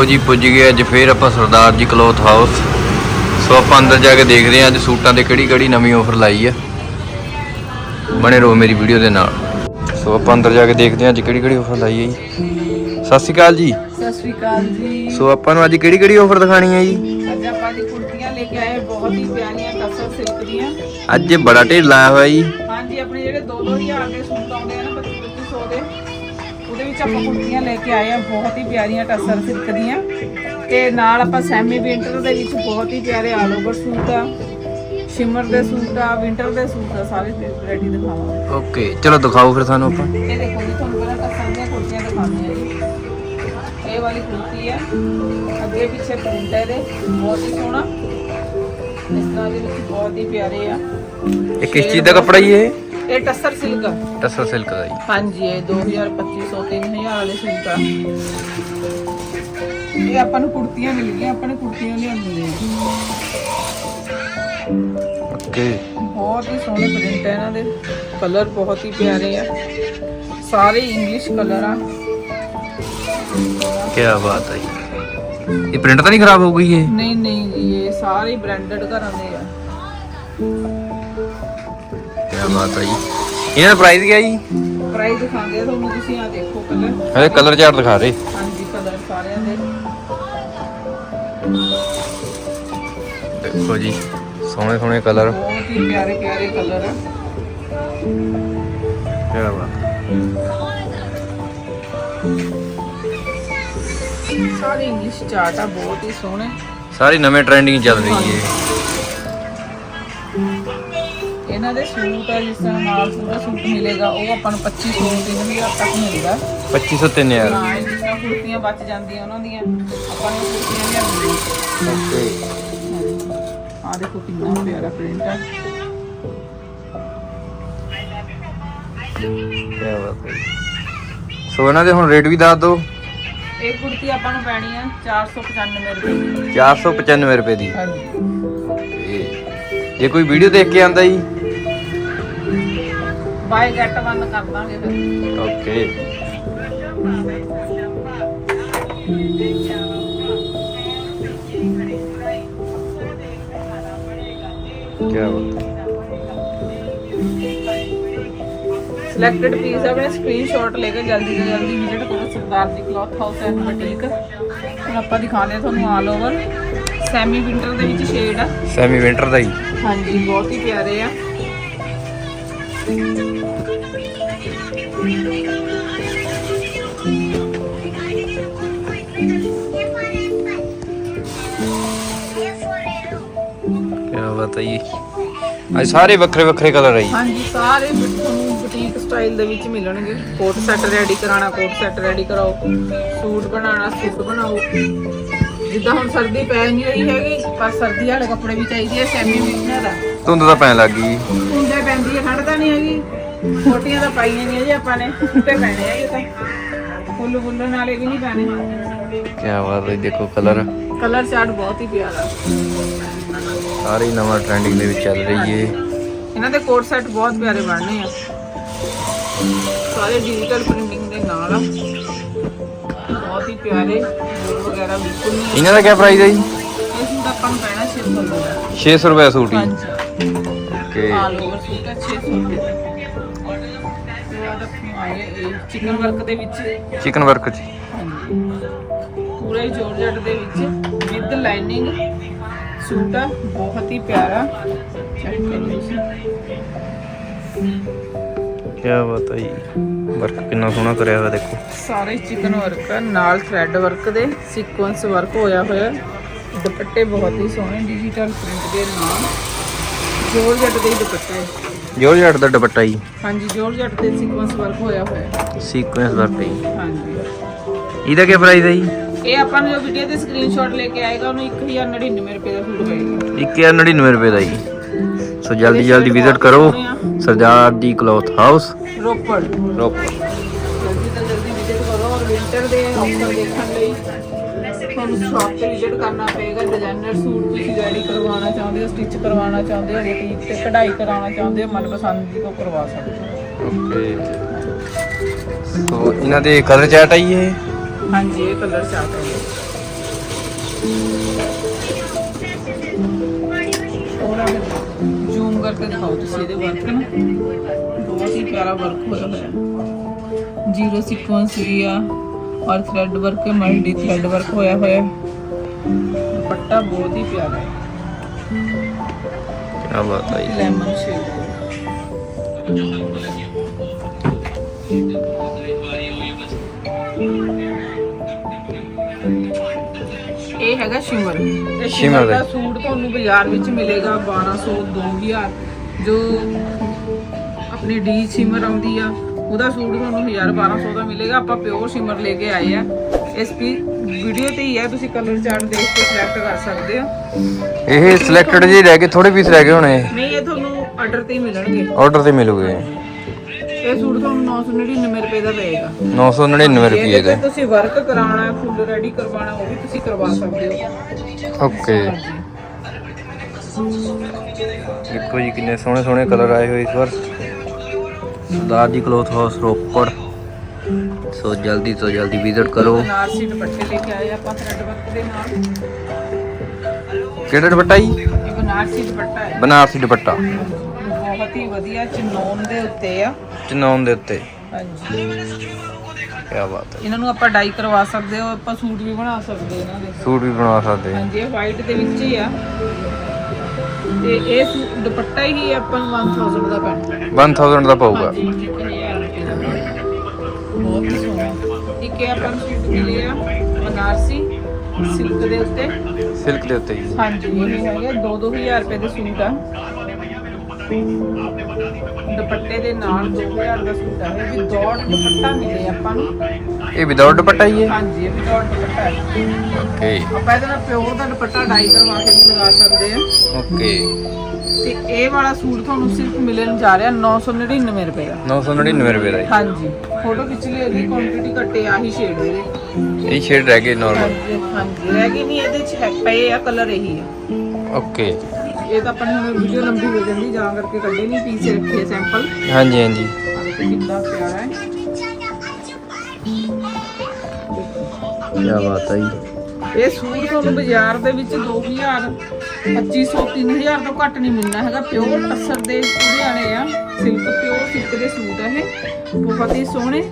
ਲੋ ਜੀ ਪੁੱਜ ਗਏ ਅੱਜ ਫੇਰ ਆਪਾਂ ਸਰਦਾਰ ਜੀ ਕਲੋਥ ਹਾਊਸ। ਸੋ ਆਪਾਂ ਅੰਦਰ ਜਾ ਕੇ ਦੇਖਦੇ ਹਾਂ ਅੱਜ ਸੂਟਾਂ ਤੇ ਕਿਹੜੀ ਕਿਹੜੀ ਨਵੀਂ ਆਫਰ ਲਾਈ ਆ। ਬਣੇ ਰਹੋ ਮੇਰੀ ਵੀਡੀਓ ਦੇ ਨਾਲ। ਸੋ ਆਪਾਂ ਅੰਦਰ ਜਾ ਕੇ ਦੇਖਦੇ ਹਾਂ ਅੱਜ ਕਿਹੜੀ ਕਿਹੜੀ ਆਫਰ ਲਾਈ ਹੈ ਜੀ। ਸਤਿ ਸ਼੍ਰੀ ਅਕਾਲ ਜੀ। ਸਤਿ ਸ਼੍ਰੀ ਅਕਾਲ ਜੀ। ਸੋ ਆਪਾਂ ਨੂੰ ਅੱਜ ਕਿਹੜੀ ਕਿਹੜੀ ਆਫਰ ਦਿਖਾਣੀ ਹੈ ਜੀ? ਅੱਜ ਆਪਾਂ ਦੀ ਕੁੜਤੀਆਂ ਲੈ ਕੇ ਆਏ ਬਹੁਤ ਹੀ ਪਿਆਰੀਆਂ ਟਸਰ ਸਿਲਕ ਦੀਆਂ। ਅੱਜ ਬੜਾ ਢੇਰ ਲਾਇਆ ਹੋਇਆ ਜੀ। ਹਾਂਜੀ ਆਪਣੇ ਜਿਹੜੇ 2-2000 ਦੇ ਸੂਟ ਵਿੱਚ ਆਪਾਂ ਕੁੜਤੀਆਂ ਲੈ ਕੇ ਆਏ ਆ ਬਹੁਤ ਹੀ ਪਿਆਰੀਆਂ ਟਸਰ ਸਿਲਕ ਦੀਆਂ ਤੇ ਨਾਲ ਆਪਾਂ ਸੈਮੀ ਵਿੰਟਰ ਦੇ ਵਿੱਚ ਬਹੁਤ ਹੀ ਪਿਆਰੇ ਆਲ ਓਵਰ ਸੂਟ ਆ ਸ਼ਿਮਰ ਦੇ ਸੂਟ ਆ ਵਿੰਟਰ ਦੇ ਸੂਟ ਆ ਸਾਰੇ ਵੈਰਾਈਟੀ ਦਿਖਾਵਾਂਗੇ। ਓਕੇ ਚਲੋ ਦਿਖਾਓ ਫਿਰ ਸਾਨੂੰ ਆਪਾਂ। ਇਹ ਦੇਖੋ ਜੀ ਤੁਹਾਨੂੰ ਪਹਿਲਾਂ ਟਸਰ ਦੀਆਂ ਕੁੜਤੀਆਂ ਦਿਖਾਉਂਦੇ ਆ ਜੀ। ਇਹ ਵਾਲੀ ਕੁੜਤੀ ਹੈ ਅੱਗੇ ਪਿੱਛੇ ਪ੍ਰਿੰਟ ਹੈ ਇਹਦੇ ਬਹੁਤ ਹੀ ਸੋਹਣਾ। ਇਸ ਤਰ੍ਹਾਂ ਦੇ ਵਿੱਚ ਬਹੁਤ ਹੀ ਪਿਆਰੇ ਆ। ਇਹ ਕਿਸ ਚੀਜ਼ ਦਾ ਕੱਪੜਾ ਜੀ ਇਹ? ਇਹ ਟਸਰ ਸਿਲਕ। ਟਸਰ ਸਿਲਕ ਦਾ ਜੀ। ਹਾਂਜੀ ਇਹ 2250 3000 ਵਾਲੇ ਸੂਟ ਆ। ਇਹ ਆਪਾਂ ਨੂੰ ਕੁੜਤੀਆਂ ਮਿਲ ਗਈਆਂ ਆਪਾਂ ਨੇ ਕੁੜਤੀਆਂ ਲਿਆਂਦੀਆਂ ਓਕੇ। ਬਹੁਤ ਹੀ ਸੋਹਣੇ ਪ੍ਰਿੰਟ ਹੈ ਇਹਨਾਂ ਦੇ। ਕਲਰ ਬਹੁਤ ਹੀ ਪਿਆਰੇ ਆ। ਸਾਰੇ ਇੰਗਲਿਸ਼ ਕਲਰ ਆ। ਕੀ ਬਾਤ ਹੈ ਜੀ। ਇਹ ਪ੍ਰਿੰਟ ਤਾਂ ਨਹੀਂ ਖਰਾਬ ਹੋ ਗਈ ਇਹ? ਨਹੀਂ ਨਹੀਂ ਜੀ ਇਹ ਸਾਰੇ ਬ੍ਰਾਂਡਡ ਘਰਾਂ ਦੇ ਆ। ਬਾਤ ਹੈ ਜੀ। ਇਹਨਾਂ ਦਾ ਪ੍ਰਾਈਸ ਕੀ ਹੈ ਜੀ? ਪ੍ਰਾਈਸ ਦਿਖਾਉਂਦੇ ਆ ਤੁਹਾਨੂੰ ਤੁਸੀਂ ਆ ਦੇਖੋ ਕਲਰ ਇਹ ਕਲਰ ਚਾਰਟ ਦਿਖਾ ਰਹੇ ਹਾਂਜੀ ਕਲਰ ਸਾਰਿਆਂ ਦੇ। ਦੇਖੋ ਜੀ ਸੋਹਣੇ ਸੋਹਣੇ ਕਲਰ ਬਹੁਤ ਹੀ ਪਿਆਰੇ ਪਿਆਰੇ ਕਲਰ ਆ। ਕੀ ਬਾਤ। ਸਾਰੇ ਇੰਗਲਿਸ਼ ਚਾਰਟ ਆ ਬਹੁਤ ਹੀ ਸੋਹਣੇ। ਸਾਰੀ ਨਵੇਂ ਟ੍ਰੈਂਡਿੰਗ ਚੱਲ ਰਹੀ ਹੈ। ਇਹਨਾਂ ਦੇ ਸੂਟ ਆ ਜਿਸ ਤਰ੍ਹਾਂ ਨਾਲ ਪੂਰਾ ਸੂਟ ਮਿਲੇਗਾ ਉਹ ਆਪਾਂ ਨੂੰ 2500 3000 ਤੱਕ ਮਿਲਦਾ 2503 ਯਾਰ ਹਾਂ ਇਹ ਜਿਸ ਤਰ੍ਹਾਂ ਕੁੜਤੀਆਂ ਬਚ ਜਾਂਦੀਆਂ ਉਹਨਾਂ ਦੀਆਂ ਆਪਾਂ ਨੂੰ ਕੁੜਤੀਆਂ ਲਿਆਉਂਦੀਆਂ ਓਕੇ। ਆ ਦੇਖੋ ਕਿੰਨਾ ਪਿਆਰਾ ਪ੍ਰਿੰਟ ਆ। ਕੀ ਬਾਤ ਹੈ। ਸੋ ਇਹਨਾਂ ਦੇ ਹੁਣ ਰੇਟ ਵੀ ਦੱਸ ਦਿਓ। ਇਹ ਕੁੜਤੀ ਆਪਾਂ ਨੂੰ ਪੈਣੀ ਆ 495 ਰੁਪਏ ਦੀ। 495 ਰੁਪਏ ਦੀ। ਹਾਂਜੀ। ਜੇ ਕੋਈ ਵੀਡੀਓ ਦੇਖ ਕੇ ਆਂਦਾ ਜੀ ਬਾਈ ਗੈਟ ਵਨ ਕਰ ਦਾਂਗੇ ਫਿਰ। ਓਕੇ। ਕੀ ਬਾਤ ਹੈ। ਸਿਲੈਕਟਡ ਪੀਸ ਆਪਣੇ ਸਕਰੀਨਸ਼ਾਟ ਲੈ ਕੇ ਜਲਦੀ ਤੋਂ ਜਲਦੀ ਵਿਜ਼ਿਟ ਕਰੋ ਸਰਦਾਰ ji cloth house and boutique ਹੁਣ ਆਪਾਂ ਦਿਖਾਉਂਦੇ ਹਾਂ ਤੁਹਾਨੂੰ ਆਲ ਓਵਰ ਸੈਮੀ ਵਿੰਟਰ ਦੇ ਵਿੱਚ ਸ਼ੇਡ ਆ। ਸੈਮੀ ਵਿੰਟਰ ਦਾ ਜੀ ਹਾਂਜੀ ਬਹੁਤ ਹੀ ਪਿਆਰੇ ਆ। ਕੀ ਬਾਤ ਹੈ ਜੀ ਅੱਜ ਸਾਰੇ ਵੱਖਰੇ ਵੱਖਰੇ ਕਲਰ ਜੀ ਹਾਂਜੀ ਸਾਰੇ ਤੁਹਾਨੂੰ ਬੁਟੀਕ ਸਟਾਈਲ ਦੇ ਵਿੱਚ ਮਿਲਣਗੇ ਕੋਟ ਸੈੱਟ ਰੈਡੀ ਕਰਾਣਾ ਕੋਟ ਸੈੱਟ ਰੈਡੀ ਕਰਾਓ ਸੂਟ ਬਣਾਉਣਾ ਸੂਟ ਬਣਾਓ ਜਿੱਦਾਂ ਹੁਣ ਸਰਦੀ ਪੈ ਨਹੀਂ ਰਹੀ ਹੈਗੀ ਪਰ ਸਰਦੀ ਵਾਲੇ ਕੱਪੜੇ ਵੀ ਚਾਹੀਦੇ ਆ ਸੈਮੀ ਵਿੰਟਰ ਆ ਧੁੰਦ ਤਾਂ ਪੈਣ ਲੱਗ ਗਈ ਹੁੰਦੇ ਪੈਂਦੀ ਹੈ ਠੰਡ ਤਾਂ ਨਹੀਂ ਹੈਗੀ ਕੋਟੀਆਂ ਤਾਂ ਪਾਈਆਂ ਨਹੀਂ ਜੀ ਆਪਾਂ ਨੇ ਉੱਤੇ ਪੈਣੇ ਹੈਗੇ ਤਾਂ। ਫੁੱਲ ਫੁੱਲ ਨਾਲੇ ਵੀ ਨਹੀਂ ਪੈਣੇ। ਕੀ ਬਾਤ ਹੈ ਜੀ, ਦੇਖੋ ਕਲਰ। ਕਲਰ ਚਾਰਟ ਬਹੁਤ ਹੀ ਪਿਆਰਾ। ਸਾਰੇ ਨਵਾਂ ਟ੍ਰੈਂਡਿੰਗ ਦੇ ਵਿੱਚ ਚੱਲ ਰਹੀ ਹੈ। ਇਹਨਾਂ ਦੇ ਕੋਟ ਸੈੱਟ ਬਹੁਤ ਪਿਆਰੇ ਬਣਨੇ ਆ। ਸਾਰੇ ਡਿਜੀਟਲ ਪ੍ਰਿੰਟਿੰਗ ਦੇ ਨਾਲ ਆ। ਬਹੁਤ ਹੀ ਪਿਆਰੇ ਵਗੈਰਾ ਬਿਲਕੁਲ ਨਹੀਂ। ਇਹਨਾਂ ਦਾ ਕੀ ਪ੍ਰਾਈਸ ਹੈ ਜੀ? ਇਸ ਨੂੰ ਤਾਂ ਆਪਾਂ ਨੂੰ ਪੈਣਾ 600 ਰੁਪਏ। 600 ਰੁਪਏ ਸੂਟ ਹੀ। ਹਾਂਜੀ। ਓਕੇ ਆਲ ਓਵਰ ਸੂਟ ਹੈ 600 ਰੁਪਏ। ਤੇ ਆ ਇਹ ਚਿਕਨ ਵਰਕ ਦੇ ਵਿੱਚ। ਚਿਕਨ ਵਰਕ ਚ ਪੂਰੇ ਜੋਰਜਟ ਦੇ ਵਿੱਚ ਵਿਦ ਲਾਈਨਿੰਗ ਸੂਟ ਆ ਬਹੁਤ ਹੀ ਪਿਆਰਾ। ਚੈੱਕ ਕਰੋ ਤੁਸੀਂ। ਕੀ ਬਾਤ ਹੈ ਜੀ। ਵਰਕ ਕਿੰਨਾ ਸੋਹਣਾ ਕਰਿਆ ਹੋਇਆ ਦੇਖੋ। ਸਾਰੇ ਚਿਕਨ ਵਰਕ ਨਾਲ ਥ੍ਰੈਡ ਵਰਕ ਦੇ ਸੀਕੁਐਂਸ ਵਰਕ ਹੋਇਆ ਹੋਇਆ। ਦੁਪੱਟੇ ਬਹੁਤ ਹੀ ਸੋਹਣੇ ਡਿਜੀਟਲ ਪ੍ਰਿੰਟ ਦੇ ਨਾਲ। ਜੋਰਜਟ ਦੇ ਹੀ ਦੁਪੱਟੇ। ਜੋਰਜਟ ਦਾ ਦੁਪੱਟਾ ਜੀ। ਹਾਂਜੀ ਜੋਰਜਟ ਦੇ ਸੀਕੁਐਂਸ ਵਰਕ ਹੋਇਆ ਹੋਇਆ। ਸੀਕੁਐਂਸ ਵਰਕ ਜੀ। ਹਾਂਜੀ। ਇਹਦਾ ਕੀ ਪ੍ਰਾਈਸ ਹੈ ਜੀ? ਇਹ ਆਪਾਂ ਨੂੰ ਜੋ ਵੀਡੀਓ ਦੇ ਸਕਰੀਨਸ਼ਾਟ ਲੈ ਕੇ ਆਏਗਾ ਉਹਨੂੰ 1099 ਰੁਪਏ ਦਾ ਸੂਟ ਪਏਗਾ 1099 ਰੁਪਏ ਦਾ ਜੀ। ਸੋ ਜਲਦੀ ਜਲਦੀ ਵਿਜ਼ਿਟ ਕਰੋ ਸਰਦਾਰ ਦੀ ਕਲੋਥ ਹਾਊਸ ਰੋਪੜ। ਰੋਪੜ। ਜਲਦੀ ਤੋਂ ਜਲਦੀ ਵਿਜ਼ਿਟ ਕਰੋ ਔਰ ਵਿੰਟਰ ਦੇ ਆਫਰ ਦੇਖਣ ਲਈ। ਤੁਹਾਨੂੰ ਸ਼ਾਪ ਤੇ ਵਿਜ਼ਿਟ ਕਰਨਾ ਪਏਗਾ ਡਿਜ਼ਾਈਨਰ ਸੂਟ ਤੁਸੀਂ ਰੈਡੀ ਕਰਵਾਉਣਾ ਚਾਹੁੰਦੇ ਹੋ ਸਟਿਚ ਕਰਵਾਉਣਾ ਚਾਹੁੰਦੇ ਹੋ ਬੁਟੀਕ ਤੇ ਕਢਾਈ ਕਰਾਉਣਾ ਚਾਹੁੰਦੇ ਹੋ ਮਨਪਸੰਦ ਦੀ ਤੋਂ ਕਰਵਾ ਸਕਦੇ ਹੋ। ਓਕੇ ਸੋ ਇਹਨਾਂ ਦੇ ਕਲਰ ਚਾਰਟ ਆਈ ਇਹ? ਹਾਂਜੀ ਇਹ ਕਲਰ ਚਾਹਤਾ ਹੈ ਜ਼ੂਮ ਕਰਕੇ ਦਿਖਾਓ ਤੁਸੀਂ ਇਹਦੇ ਵਰਕ ਨਾ। ਬਹੁਤ ਹੀ ਪਿਆਰਾ ਵਰਕ ਹੋਇਆ ਹੋਇਆ ਜੀਰੋ ਸੀਕੁਐਂਸ ਵੀ ਆ। ਔਰ thread work multi thread work ਹੋਇਆ ਹੋਇਆ ਦੁਪੱਟਾ ਬਹੁਤ ਹੀ ਪਿਆਰਾ ਹੈ। ਕੀ ਬਾਤ ਹੈ ਲੈਮਨ ਸ਼ੇਡ ਇਹ ਹੈਗਾ ਸ਼ਿਮਰ ਇਹ ਸ਼ਿਮਰ ਦਾ ਸੂਟ ਤੁਹਾਨੂੰ ਬਾਜ਼ਾਰ ਵਿੱਚ ਮਿਲੇਗਾ 1200 2000 ਜੋ ਆਪਣੀ ਡੀ ਸ਼ਿਮਰ ਆਉਂਦੀ ਆ ਉਹਦਾ ਸੂਟ ਤੁਹਾਨੂੰ 1000 1200 ਦਾ ਮਿਲੇਗਾ। ਆਪਾਂ ਪਿਓਰ ਸ਼ਿਮਰ ਲੈ ਕੇ ਆਏ ਆ। ਇਸ ਵੀ ਵੀਡੀਓ ਤੇ ਹੀ ਆ ਤੁਸੀਂ ਕਲਰ ਚਾਰਟ ਦੇਖ ਕੇ ਸਿਲੈਕਟ ਕਰ ਸਕਦੇ ਹੋ। ਇਹ ਸਿਲੈਕਟਡ ਜੀ ਰਹਿ ਗਏ ਥੋੜੇ ਪੀਸ ਰਹਿ ਗਏ ਹੋਣੇ। ਨਹੀਂ ਇਹ ਤੁਹਾਨੂੰ ਆਰਡਰ ਤੇ ਹੀ ਮਿਲਣਗੇ। ਆਰਡਰ ਤੇ ਮਿਲੂਗੇ। ਇਹ ਸੂਟ ਤੁਹਾਨੂੰ 999 ਰੁਪਏ ਦਾ ਪਏਗਾ। 999 ਰੁਪਏ ਜੇ ਦੇ। ਤੁਸੀਂ ਵਰਕ ਕਰਾਉਣਾ ਹੈ ਫੁੱਲ ਰੈਡੀ ਕਰਵਾਉਣਾ ਉਹ ਵੀ ਤੁਸੀਂ ਕਰਵਾ ਸਕਦੇ ਹੋ। ਓਕੇ। ਦੇਖੋ ਜੀ ਕਿੰਨੇ ਸੋਹਣੇ ਸੋਹਣੇ ਕਲਰ ਆਏ ਹੋਏ ਇਸ ਵਾਰ। Sardar ji cloth house Ropar. ਸੋ ਜਲਦੀ ਤੋਂ ਜਲਦੀ ਵਿਜ਼ਿਟ ਕਰੋ। ਬਨਾਰਸੀ ਦੁਪੱਟੇ ਲੈ ਕੇ ਆਏ ਆਪਾਂ ਥ੍ਰੈਡ ਵਰਕ ਦੇ ਨਾਲ ਕਿਹੜਾ ਦੁਪੱਟਾ ਜੀ? ਬਨਾਰਸੀ ਦੁਪੱਟਾ। ਹੈ ਬਨਾਰਸੀ ਦੁਪੱਟਾ ਬਹੁਤ ਹੀ ਵਧੀਆ ਚਨੋਨ ਦੇ ਉੱਤੇ ਆ। ਚਨੌਨ ਦੇ ਉੱਤੇ। ਹਾਂਜੀ। ਕੀ ਬਾਤ ਹੈ। ਇਹਨਾਂ ਨੂੰ ਆਪਾਂ ਡਾਈ ਕਰਵਾ ਸਕਦੇ ਹੋ ਆਪਾਂ ਸੂਟ ਵੀ ਬਣਾ ਸਕਦੇ ਇਹਨਾਂ ਦੇ। ਸੂਟ ਵੀ ਬਣਾ ਸਕਦੇ ਹਾਂ। ਹਾਂਜੀ ਇਹ ਵਾਈਟ ਦੇ ਵਿੱਚ ਹੀ ਆ। ਤੇ ਇਹ ਸੂ- ਦੁਪੱਟਾ ਹੀ ਆਪਾਂ ਨੂੰ 1000 ਦਾ ਪੈਣਾ। 1000 ਦਾ ਪਊਗਾ। ਹਾਂਜੀ ਇੱਕ ਹਜ਼ਾਰ ਰੁਪਏ ਦਾ ਬਹੁਤ ਹੀ ਸੋਹਣਾ। ਇੱਕ ਇਹ ਆਪਾਂ ਨੂੰ ਸੂਟ ਮਿਲੇ ਆ ਬਨਾਰਸੀ ਸਿਲਕ ਦੇ ਉੱਤੇ। ਸਿਲਕ ਦੇ ਉੱਤੇ ਜੀ ਹਾਂਜੀ ਇਹ ਹੈਗੇ 2-2000 ਰੁਪਏ ਦੇ ਸੂਟ ਆ। ਦੁਪੱਟੇ ਦੇ ਨਾਲ 2000 ਦਾ ਸੂਟ ਇਹ ਵੀ ਦੌੜ ਦੁਪੱਟਾ ਮਿਲੇ ਆਪਾਂ ਨੂੰ। ਇਹ ਵਿਦਆਊਟ ਦੁਪੱਟਾ ਹੀ ਹੈ? ਹਾਂਜੀ ਇਹ ਵੀ ਦੌੜ ਦੁਪੱਟਾ ਹੈ। ਓਕੇ। ਆਪਾਂ ਇਹਦੇ ਨਾਲ ਪਿਓਰ ਦਾ ਦੁਪੱਟਾ ਡਾਈ ਕਰਵਾ ਕੇ ਵੀ ਲਗਾ ਸਕਦੇ ਆ ਓਕੇ। ਤੇ ਇਹ ਵਾਲਾ ਸੂਟ ਤੁਹਾਨੂੰ ਸਿਰਫ ਮਿਲਣ ਜਾ ਰਿਹਾ 999 ਰੁਪਏ ਦਾ। 999 ਰੁਪਏ ਦਾ ਜੀ। ਹਾਂਜੀ। ਫੋਟੋ ਖਿੱਚ ਲਈ ਇਹਦੀ ਕੁਆਂਟੀਟੀ ਘੱਟੇ ਆਹੀ ਸ਼ੇਡ ਇਹਦੇ। ਇਹ ਸ਼ੇਡ ਰਹਿ ਗਏ ਨਾਰਮਲ ਹਾਂਜੀ ਹਾਂਜੀ। ਰਹਿ ਗਈ ਨਹੀਂ ਇਹਦੇ ਚ ਹੈ ਪਏ ਆ ਕਲਰ ਇਹੀ ਆ। ਓਕੇ। ਇਹ ਤਾਂ ਆਪਣੇ ਹੁਣ ਵੀਡੀਓ ਲੰਬੀ ਹੋ ਜਾਂਦੀ ਜਾਂ ਕਰਕੇ ਕੱਢੇ ਨਹੀਂ ਪੀਸ ਰੱਖੇ ਸੈਂਪਲ ਹਾਂਜੀ ਹਾਂਜੀ। ਕਿੰਨਾ ਪਿਆਰਾ ਹੈ? ਕੀ ਬਾਤ ਹੈ ਜੀ। ਇਹ ਸੂਟ ਤੁਹਾਨੂੰ ਬਾਜ਼ਾਰ ਦੇ ਵਿੱਚ 2000 2500 3000 ਤੋਂ ਘੱਟ ਨਹੀਂ ਮਿਲਣਾ ਹੈਗਾ। ਪਿਓਰ ਟਸਰ ਦੇ ਲੁਧਿਆਣੇ ਆ। ਸਿਲਕ ਪਿਓਰ ਸਿਲਕ ਦੇ ਸੂਟ ਆ ਇਹ। ਬਹੁਤ ਹੀ ਸੋਹਣੇ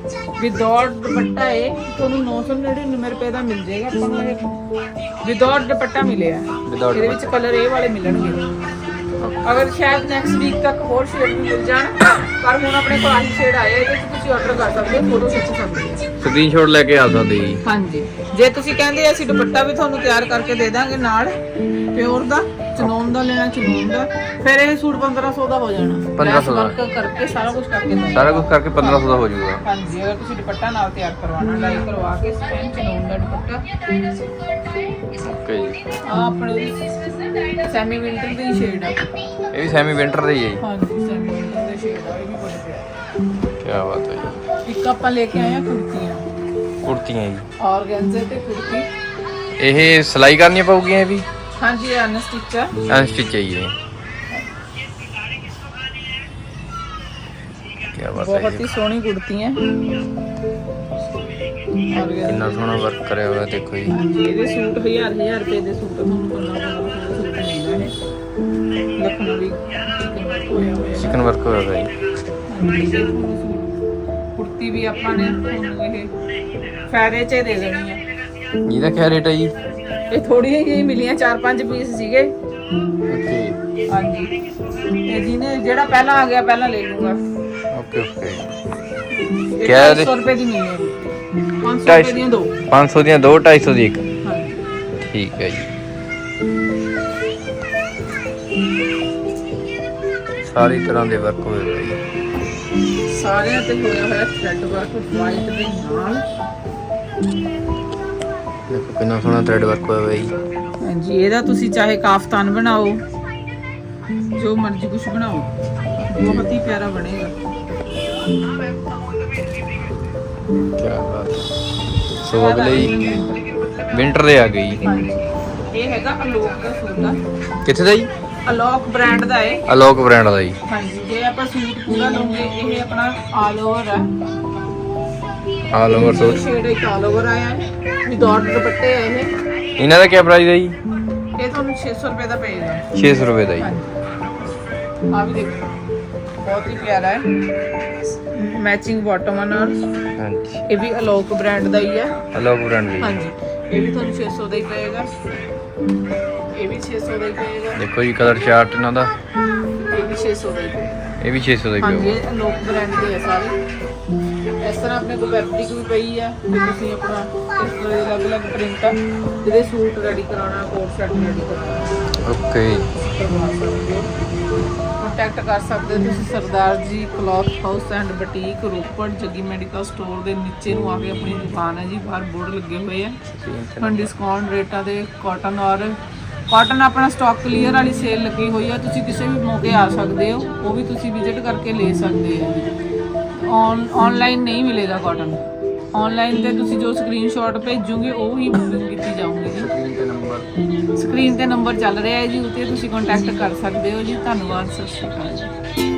ਵਿਦਆਊਟ ਦੁਪੱਟਾ ਇਹ ਤੁਹਾਨੂੰ 999 ਰੁਪਏ ਦਾ ਮਿਲ ਜਾਏਗਾ ਆਪਾਂ ਨੂੰ ਇਹ ਵਿਦਆਊਟ ਦੁਪੱਟਾ ਮਿਲਿਆ Without ਇਹਦੇ ਵਿੱਚ ਕਲਰ ਇਹ ਵਾਲੇ ਮਿਲਣਗੇ। ਅਗਰ ਸ਼ਾਇਦ ਨੈਕਸਟ ਵੀਕ ਤੱਕ ਹੋਰ ਸ਼ੇਡ ਵੀ ਮਿਲ ਜਾਣ ਪਰ ਹੁਣ ਆਪਣੇ ਕੋਲ ਆਹੀ ਸ਼ੇਡ ਆਏ ਇਹਦੇ ਵਿੱਚ ਤੁਸੀਂ ਆਰਡਰ ਕਰ ਸਕਦੇ ਹੋ ਫੋਟੋ ਖਿੱਚ ਸਕਦੇ ਹੋ। ਸਕਰੀਨਸ਼ਾਟ ਲੈ ਕੇ ਆ ਸਕਦੇ ਜੀ। ਹਾਂਜੀ। ਜੇ ਤੁਸੀਂ ਕਹਿੰਦੇ ਅਸੀਂ ਦੁਪੱਟਾ ਵੀ ਤੁਹਾਨੂੰ ਤਿਆਰ ਕਰਕੇ ਦੇ ਦਾਂਗੇ ਨਾਲ ਪਿਓਰ ਦਾ ਚਨੋਨ ਦਾ ਲੈਣਾ ਚਨੋਨ ਦਾ। ਫਿਰ ਇਹ ਸੂਟ 1500 ਦਾ ਹੋ ਜਾਣਾ। 1500 ਦਾ। ਵਰਕ ਕਰਕੇ ਸਾਰਾ ਕੁਝ ਕਰਕੇ ਸਾਰਾ ਕੁਝ ਕਰਕੇ 1500 ਦਾ ਹੋ ਜਾਊਗਾ। ਹਾਂਜੀ ਅਗਰ ਤੁਸੀਂ ਦੁਪੱਟਾ ਨਾਲ ਤਿਆਰ ਕਰਵਾਉਣਾ ਡਾਈ ਕਰਵਾ ਕੇ ਸਪੈਨ ਚਨੋਨ ਦਾ ਦੁਪੱਟਾ। ਓਕੇ ਜੀ। ਆ ਆਪਣੇ ਸੈਮੀ ਵਿੰਟਰ ਦੀ ਸ਼ੇਡ ਆ। ਇਹ ਵੀ ਸੈਮੀ ਵਿੰਟਰ ਦਾ ਹੀ ਹੈ ਹਾਂਜੀ ਸੈਮੀ ਵਿੰਟਰ ਦੀ ਸ਼ੇਡ ਆ ਇਹ ਵੀ ਬੜੀ ਪਿਆਰੀ। ਕੀ ਬਾਤ ਹੈ ਜੀ। ਇੱਕ ਆਪਾਂ ਲੈ ਕੇ ਆਏ ਆ ਕੁੜਤੀਆਂ। ਕੁੜਤੀਆਂ ਜੀ। ਆਰਗੈਂਜ਼ੇ ਤੇ ਕੁੜਤੀ। ਇਹ ਸਿਲਾਈ ਕਰਨੀ ਪਊਗੀਆਂ ਇਹ ਵੀ? ਹਾਂਜੀ ਇਹ ਅਨਸਟਿਚ ਆ ਅਨਸਟਿਚ ਚਾਹੀਏ ਕੀ ਬਾਤ ਹੈ ਬਹੁਤ ਹੀ ਸੋਹਣੀ ਕੁੜਤੀਆਂ ਆਰਗੈਂਜ਼ੇ ਕਿੰਨਾ ਸੋਹਣਾ ਵਰਕ ਕਰਿਆ ਹੋਇਆ ਦੇਖੋ ਜੀ। ਹਾਂਜੀ ਇਹਦੇ ਸੂਟ ਹਜ਼ਾਰ ਹਜ਼ਾਰ ਰੁਪਏ ਦੇ ਸੂਟ ਤੁਹਾਨੂੰ ਪੰਦਰਾਂ ਪੰਦਰਾਂ ਸੌ ਦਾ ਸੂਟ ਮਿਲਦਾ ਹੈ ਲਖਨਵੀ ਚਿਕਨ ਵਰਕ ਹੋਇਆ ਹੋਇਆ ਹੈ। ਜੀ। ਇਹ ਕੁੜਤੀ ਵੀ ਆਪਾਂ ਨੇ ਤੁਹਾਨੂੰ ਇਹ ਫਾਇਦੇ 'ਚ ਹੀ ਦੇ ਦੇਣੀ ਹੈ। ਇਹਦਾ ਕੀ ਰੇਟ ਹੈ ਜੀ? ਇਹ ਥੋੜੀਆਂ ਹੀ ਮਿਲੀਆਂ ਚਾਰ ਪੰਜ ਪੀਸ ਸੀਗੇ। ਓਕੇ ਹਾਂਜੀ। ਤੇ ਜਿਹਨੇ ਜਿਹੜਾ ਪਹਿਲਾਂ ਆ ਗਿਆ ਪਹਿਲਾਂ ਲੈ ਲੂਗਾ ਓਕੇ ਓਕੇ ਕਿਆ ਇਹਦੇ? 200 ਰੁਪਏ ਦੀ ਮਿਲੀ ਹੈ 500 ਰੁਪਏ ਦੀਆਂ ਦੋ। 500 ਦੀਆਂ ਦੋ 250 ਦੀ ਇੱਕ। ਠੀਕ ਹੈ ਜੀ। ਸਾਰੀ ਤਰ੍ਹਾਂ ਦੇ ਵਰਕ ਹੋਏ ਹੋਏ ਜੀ। ਸਾਰਿਆਂ ਤੇ ਹੋਇਆ ਹੋਇਆ ਥ੍ਰੈਡ ਵਰਕ ਵਾਈਟ ਦੇ ਨਾਲ। ਦੇਖੋ ਕਿੰਨਾ ਸੋਹਣਾ ਥ੍ਰੈਡ ਵਰਕ ਹੋਇਆ ਹੋਇਆ ਜੀ। ਹਾਂਜੀ ਇਹਦਾ ਤੁਸੀਂ ਚਾਹੇ ਕਾਫਤਾਨ ਬਣਾਓ ਜੋ ਮਰਜ਼ੀ ਕੁਝ ਬਣਾਓ ਬਹੁਤ ਹੀ ਪਿਆਰਾ ਬਣੇਗਾ। ਕੀ ਬਾਤ ਹੈ। ਸੋ ਅਗਲੇ ਜੀ ਵਿੰਟਰ ਦੇ ਆ ਗਈ ਜੀ। ਹਾਂਜੀ ਇਹ ਹੈਗਾ ਅਲੋਕ ਦਾ ਸੂਟ ਆ। ਕਿੱਥੇ ਦਾ ਜੀ? ਅਲੋਕ ਬ੍ਰਾਂਡ ਦਾ ਹੈ ਅਲੋਕ ਬ੍ਰਾਂਡ ਦਾ ਜੀ। ਹਾਂਜੀ ਜੇ ਆਪਾਂ ਸੂਟ ਪੂਰਾ ਲਵਾਂਗੇ ਇਹ ਆਪਣਾ ਆਲ ਓਵਰ ਹੈ ਆਲ ਓਵਰ ਸੂਟ ਸ਼ੇਡ ਇੱਕ ਆਲ ਓਵਰ ਆਇਆ ਹੈ। ਵਿਦਆਊਟ ਦੁਪੱਟੇ ਹੈ ਇਹ ਇਹਨਾਂ ਦਾ ਕੀ ਪ੍ਰਾਈਸ ਹੈ ਜੀ? ਇਹ ਤੁਹਾਨੂੰ 600 ਰੁਪਏ ਦਾ ਪਏਗਾ। 600 ਰੁਪਏ ਦਾ ਜੀ। ਹਾਂਜੀ। ਆ ਵੀ ਦੇਖੋ ਬਹੁਤ ਹੀ ਪਿਆਰਾ ਹੈ। ਮੈਚਿੰਗ ਬਾਟਮ ਨਾਲ ਹਾਂਜੀ। ਇਹ ਵੀ ਅਲੋਕ ਬ੍ਰਾਂਡ ਦਾ ਹੀ ਹੈ। ਹਲੋ ਬ੍ਰਾਂਡ ਦੀ ਹਾਂਜੀ। ਇਹ ਵੀ ਤੁਹਾਨੂੰ 600 ਦਾ ਹੀ ਪਏਗਾ। ਇਹ ਵੀ 600 ਦਾ ਹੀ ਪਏਗਾ। ਦੇਖੋ ਜੀ ਕਲਰ ਚਾਰਟ ਇਹਨਾਂ ਦਾ। ਇਹ ਵੀ 600 ਦਾ ਹੀ ਪਏਗਾ। ਇਹ ਵੀ 600 ਦਾ ਹੀ ਹਾਂਜੀ ਪਿਆ ਇਹ ਅਲੋਕ ਬ੍ਰਾਂਡ ਦੇ ਆ ਸਾਰੇ। ਇਸ ਤਰ੍ਹਾਂ ਆਪਣੇ ਕੋਲ ਫੈਬਰਿਕ ਵੀ ਪਈ ਆ। ਤੁਸੀਂ ਆਪਣਾ ਇਸ ਤਰ੍ਹਾਂ ਦੇ ਅਲੱਗ-ਅਲੱਗ ਪ੍ਰਿੰਟ ਆ ਜਿਹਦੇ ਸੂਟ ਰੈਡੀ ਕਰਾਉਣਾ ਕੋਟ ਸੈਟ ਰੈਡੀ ਕਰਾਉਣਾ। ਓਕੇ ਕੰਟੈਕਟ ਕਰ ਸਕਦੇ ਹੋ ਤੁਸੀਂ Sardar ji cloth house and boutique Ropar Jaggi medical store ਦੇ ਨੀਚੇ ਨੂੰ ਆ ਕੇ ਆਪਣੀ ਦੁਕਾਨ ਹੈ ਜੀ ਬਾਹਰ ਬੋਰਡ ਲੱਗੇ ਹੋਏ ਆ। ਹੁਣ ਡਿਸਕਾਊਂਟ ਰੇਟਾਂ ਤੇ ਕਾਟਨ ਔਰ ਕਾਟਨ ਆਪਣਾ ਸਟਾਕ ਕਲੀਅਰ ਵਾਲੀ ਸੇਲ ਲੱਗੀ ਹੋਈ ਆ। ਤੁਸੀਂ ਕਿਸੇ ਵੀ ਮੌਕੇ ਆ ਸਕਦੇ ਹੋ ਉਹ ਵੀ ਤੁਸੀਂ ਵਿਜ਼ਿਟ ਕਰਕੇ ਲੈ ਸਕਦੇ ਹੋ। ਔਨ ਆਨਲਾਈਨ ਨਹੀਂ ਮਿਲੇਗਾ ਕਾਟਨ ਆਨਲਾਈਨ ਤੇ ਤੁਸੀਂ ਜੋ ਸਕਰੀਨਸ਼ਾਟ ਭੇਜੋਗੇ ਉਹ ਹੀ ਬੁਕਿੰਗ ਕੀਤੀ ਜਾਊਗੀ ਜੀ। ਸਕਰੀਨ ਤੇ ਨੰਬਰ ਸਕਰੀਨ ਤੇ ਨੰਬਰ ਚੱਲ ਰਿਹਾ ਹੈ ਜੀ ਉੱਤੇ ਤੁਸੀਂ ਕੰਟੈਕਟ ਕਰ ਸਕਦੇ ਹੋ ਜੀ। ਧੰਨਵਾਦ ਸਤਿ ਸ਼੍ਰੀ ਅਕਾਲ ਜੀ।